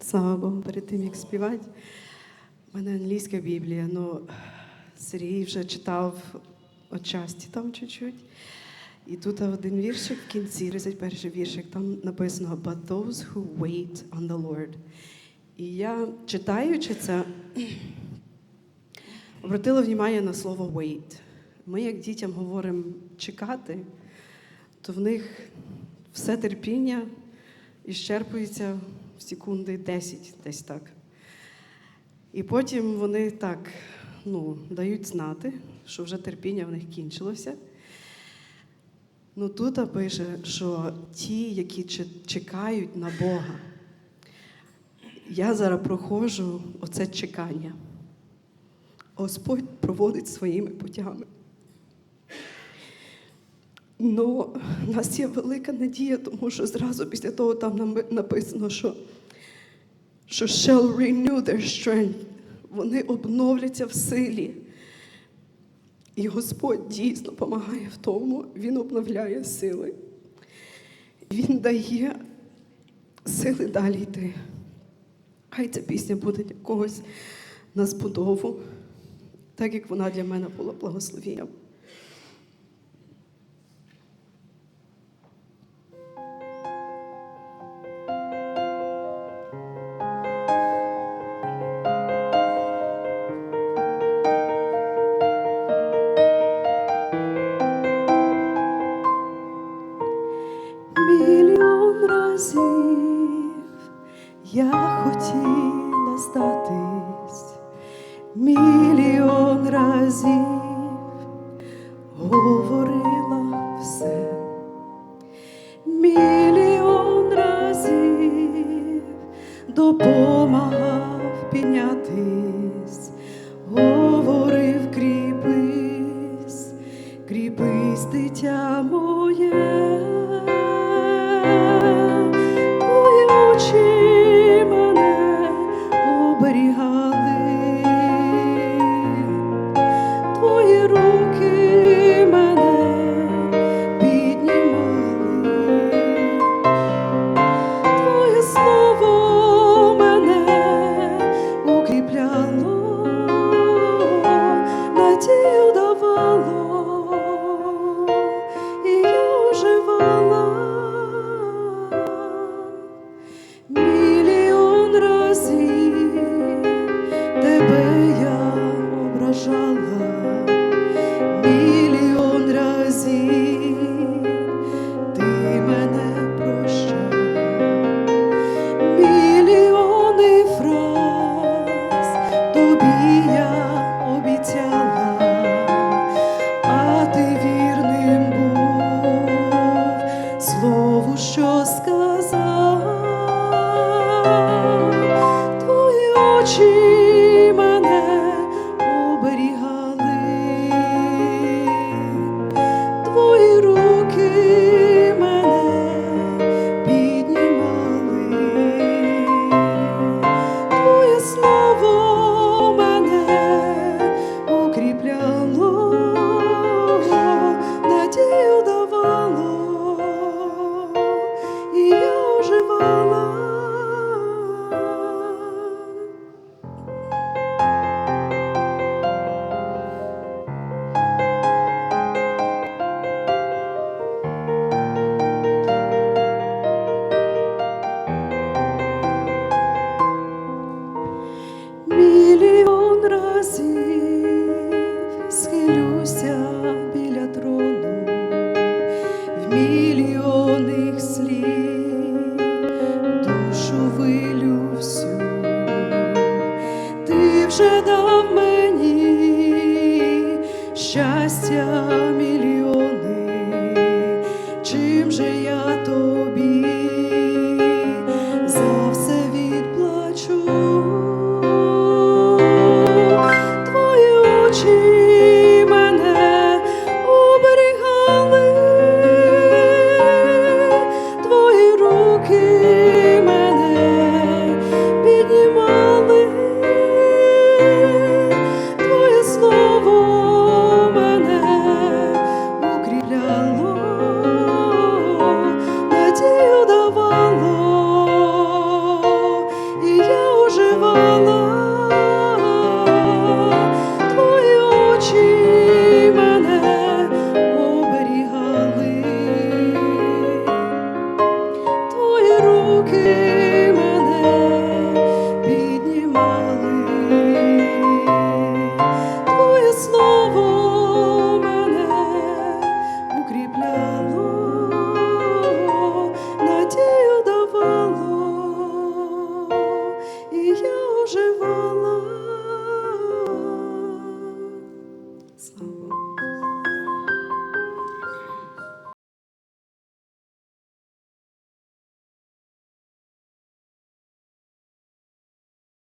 Слава Богу, перед тим, як співати. У мене англійська Біблія. Ну, Сергій вже читав отчасті там чуть-чуть. І тут один віршик в кінці, 31 віршик, там написано But those who wait on the Lord. І я, читаючи це, обратила увагу на слово wait. Ми, як дітям говоримо чекати, то в них все терпіння іщерпується секунди 10, десь так. І потім вони так ну, дають знати, що вже терпіння в них кінчилося. Ну тут пише, що ті, які чекають на Бога, я зараз проходжу оце чекання. Господь проводить своїми путями. Ну, у нас є велика надія, тому що зразу після того там нам написано, що, що shall renew their strength. Вони обновляться в силі. І Господь дійсно допомагає в тому, Він обновляє сили. Він дає сили далі йти. Хай ця пісня буде для когось на збудову, так як вона для мене була благословенням. Здатись, мільйон разів говорила все, мільйон разів допомагав піднятись, говорив кріпись, кріпись, дитя моє. Тобі я обіцяла, а ти вірним був. Слову, що сказав, твої очі в слів душу вилю. Ти вже дав мені щастя мільйони, чим же я тобі 所以。